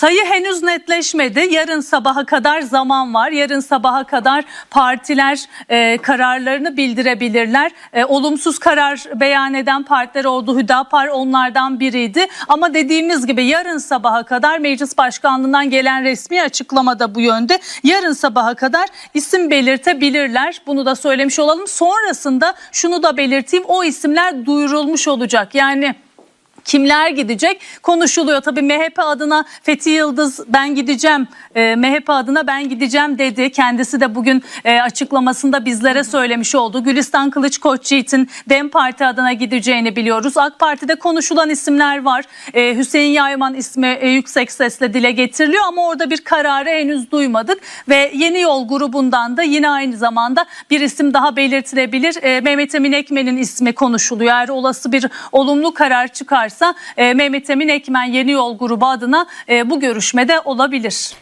Sayı henüz netleşmedi. Yarın sabaha kadar zaman var. Yarın sabaha kadar partiler e, kararlarını bildirebilirler. E, olumsuz karar beyan eden partiler oldu. Hüdapar onlardan biriydi. Ama dediğimiz gibi yarın sabaha kadar meclis başkanlığından gelen resmi açıklamada bu yönde. Yarın sabaha kadar isim belirtebilirler. Bunu da söylemiş olalım. Sonrasında şunu da belirteyim. O isimler duyurulmuş olacak. Yani Kimler gidecek konuşuluyor. Tabii MHP adına Fethi Yıldız ben gideceğim, e, MHP adına ben gideceğim dedi. Kendisi de bugün e, açıklamasında bizlere söylemiş oldu. Gülistan Kılıç Koçyiğit'in DEM Parti adına gideceğini biliyoruz. AK Parti'de konuşulan isimler var. E, Hüseyin Yayman ismi e, yüksek sesle dile getiriliyor ama orada bir kararı henüz duymadık. Ve Yeni Yol grubundan da yine aynı zamanda bir isim daha belirtilebilir. E, Mehmet Emin Ekmen'in ismi konuşuluyor. Eğer olası bir olumlu karar çıkarsa e, Mehmet Emin Ekmen Yeni Yol grubu adına e, bu görüşmede olabilir.